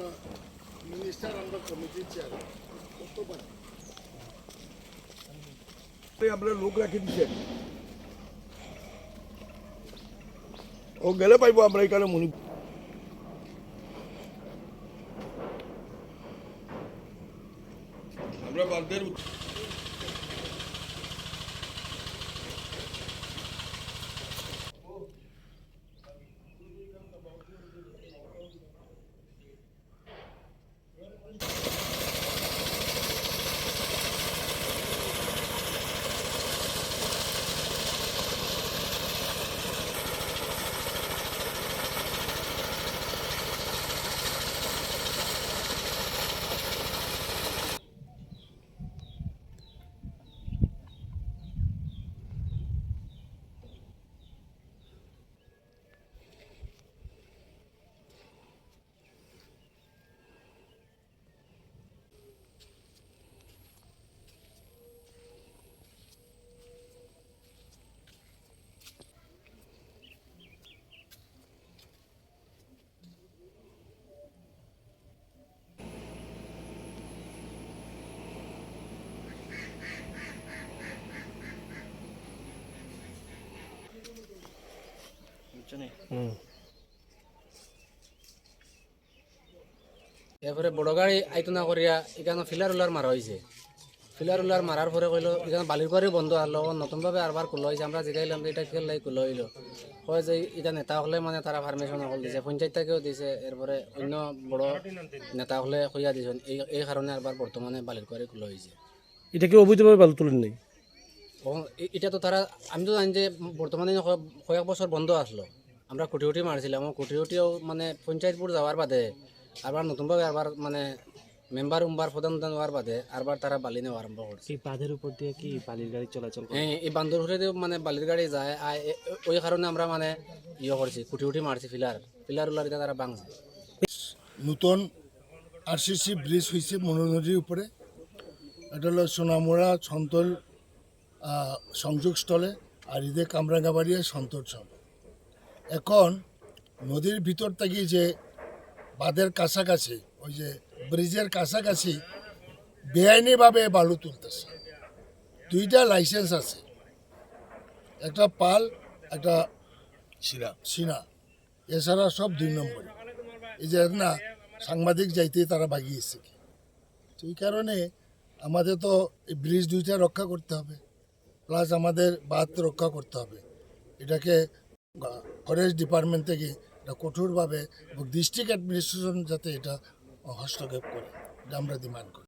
আমরা মিনিস্টার আমরা কমিটির চেয়ার করতে পারি আমরা লোক রাখি দিচ্ছেন ও গেলে পাইবো আমরা এখানে মনি আমরা বান্ধের এরপরে বড় গাড়ি আইতো না করিয়া এখানে ফিলার উলার মারা হয়েছে ফিলার উলার মারার পরে কইলো এখানে বালির করে বন্ধ আনলো নতুনভাবে আরবার কুলো হয়েছে আমরা জিগাইলাম যে এটা খেল লাই কুলো হইল। কয় যে এটা নেতা হলে মানে তারা পারমিশন হল দিছে পঞ্চায়েত থেকেও দিছে এরপরে অন্য বড় নেতা হলে কইয়া দিছেন এই এই কারণে আরবার বর্তমানে বালির করে কুলো হয়েছে এটা কি অবৈধভাবে বালু তুলেন নাই? এটা তো তারা আমি তো জানি যে বর্তমানে কয়েক বছর বন্ধ আসলো। আমরা কুটি উটি মারছিলাম ও কুটি উটিও মানে পঞ্চায়েতপুর যাওয়ার বাদে আবার নতুনভাবে আবার মানে মেম্বার উম্বার প্রধান প্রধান হওয়ার বাদে আরবার তারা বালি নেওয়া আরম্ভ করছে। এই বাঁধের উপর দিয়ে কি বালির গাড়ি চলাচল হ্যাঁ এই বান্দরপুরে মানে বালির গাড়ি যায় আর ওই কারণে আমরা মানে ইয়ে করছি কুটি উটি মারছি ফিলার ফিলার উলার এটা তারা ভাঙছে নতুন আরসিসি ব্রিজ হয়েছে মনো নদীর উপরে। এটা হলো সোনামুড়া সন্তল সংযোগস্থলে আর ইদে কামরাঙ্গাবাড়িয়া সন্তরছল এখন নদীর ভিতর থেকে যে বাঁধের কাছাকাছি ওই যে ব্রিজের কাছাকাছি বেআইনিভাবে বালু তুলতেছে। দুইটা লাইসেন্স আছে। একটা পাল একটা সিনা। সিনা। এছাড়া সব দুই নম্বরে এই যে না সাংবাদিক যাইতেই তারা ভাগিয়েছে এই কারণে আমাদের তো এই ব্রিজ দুইটা রক্ষা করতে হবে। প্লাস আমাদের বাঁধ রক্ষা করতে হবে। এটাকে ফরেস্ট ডিপার্টমেন্ট থেকে এটা কঠোরভাবে এবং ডিস্ট্রিক্ট অ্যাডমিনিস্ট্রেশন যাতে এটা হস্তক্ষেপ করে, এটা আমরা ডিমান্ড করি।